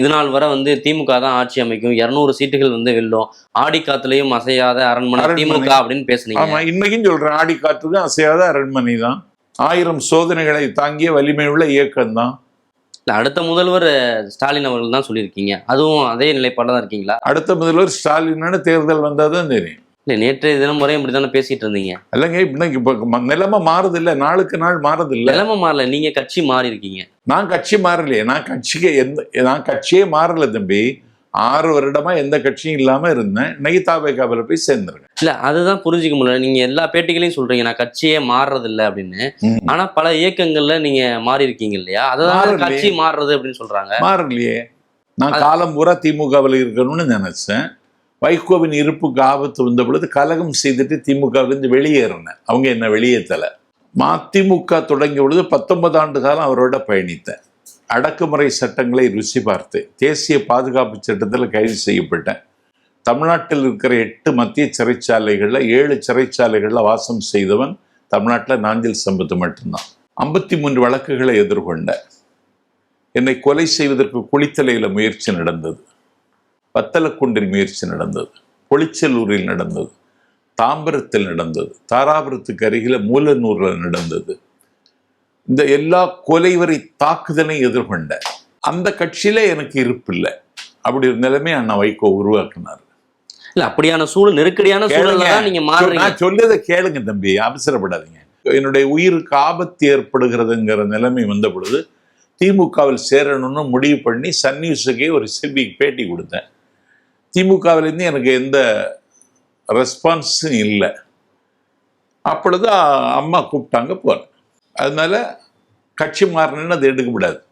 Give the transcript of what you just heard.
இது நாள் வரை வந்து திமுக தான் ஆட்சி அமைக்கும். இருநூறு சீட்டுகள் வந்து வெல்லும். ஆடி காத்துலயும் அசையாத அரண்மனை. திமுக அப்படின்னு பேசுனீங்க. ஆமா இன்னைக்கும் சொல்றேன் ஆடி காத்துக்கு அசையாத அரண்மனை தான். ஆயிரம் சோதனைகளை தாங்கிய வலிமை உள்ள இயக்கம் தான் அடுத்த முதல்வர் ஸ்டாலின் அவர்கள் தான் சொல்லியிருக்கீங்க. அதுவும் அதே நிலைப்பாடு தான் இருக்கீங்களா? அடுத்த முதல்வர் ஸ்டாலின்னு தேர்தல் வந்தாதான் தெரியும். இல்ல நேற்றைய தினம் முறையும் இப்படி தானே பேசிட்டு இருந்தீங்க. இல்லைங்க இன்னைக்கு இப்போ நிலைமை மாறுது இல்ல நாளுக்கு நாள் மாறுது இல்ல நிலைமை மாறல நீங்க கட்சி மாறி இருக்கீங்க நான் கட்சி மாறலையே நான் கட்சிக்கு எந்த நான் கட்சியே மாறல தம்பி. ஆறு வருடமா எந்த கட்சியும் இல்லாம இருந்தேன். இன்னைக்கு தாவேகாவில் போய் சேர்ந்துருக்கேன். இல்ல அதுதான் புரிஞ்சுக்க முடியல. நீங்க எல்லா பேட்டிகளையும் சொல்றீங்க. நான் கட்சியே மாறுறது இல்ல அப்படின்னு. ஆனா பல இயக்கங்கள்ல நீங்க மாறி இருக்கீங்க இல்லையா? அதான். கட்சி மாறுறது அப்படின்னு சொல்றாங்க. மாறலையே. நான் காலம் பூரா திமுகவில் இருக்கணும்னு நினைச்சேன். வைகோவின் இருப்புக்கு ஆபத்து வந்த பொழுது கலகம் செய்துட்டு திமுகவிலிருந்து வெளியேறினேன். அவங்க என்ன வெளியேற்றலை மதிமுக தொடங்கிய பொழுது பத்தொன்பது ஆண்டு காலம் அவரோட பயணித்தேன். அடக்குமுறை சட்டங்களை ருசி பார்த்தேன் தேசிய பாதுகாப்பு சட்டத்தில் கைது செய்யப்பட்டேன். தமிழ்நாட்டில் இருக்கிற எட்டு மத்திய சிறைச்சாலைகளில் ஏழு சிறைச்சாலைகளில் வாசம் செய்தவன் தமிழ்நாட்டில் நாஞ்சில் சம்பத்து மட்டும்தான். ஐம்பத்தி மூன்று வழக்குகளை எதிர்கொண்டேன். என்னை கொலை செய்வதற்கு குளித்தலையில் முயற்சி நடந்தது. வத்தலக்குண்டில் முயற்சி நடந்தது. பொளிச்சலூரில் நடந்தது. தாம்பரத்தில் நடந்தது. தாராபுரத்துக்கு அருகில மூலனூரில் நடந்தது. இந்த எல்லா கொலைவரை தாக்குதலை எதிர்கொண்ட அந்த கட்சியில எனக்கு இருப்பில்லை அப்படி ஒரு நிலைமை அண்ணா வைகோ உருவாக்குனார். இல்ல அப்படியான சூழல் நெருக்கடியான சூழல்ல தான் மாறுறீங்க நான் சொல்றதை கேளுங்க தம்பி அவசரப்படாதீங்க. என்னுடைய உயிருக்கு ஆபத்து ஏற்படுகிறதுங்கிற நிலைமை வந்த பொழுது திமுகவில் சேரணும்னு முடிவு பண்ணி சன் நியூஸுக்கே ஒரு சிபி பேட்டி கொடுத்தேன். திமுகவிலேருந்து எனக்கு எந்த ரெஸ்பான்ஸும் இல்லை. அப்பொழுது அம்மா கூப்பிட்டாங்க போனேன் அதனால் கட்சி மாறினேன்னு எடுக்க எடுக்கக்கூடாது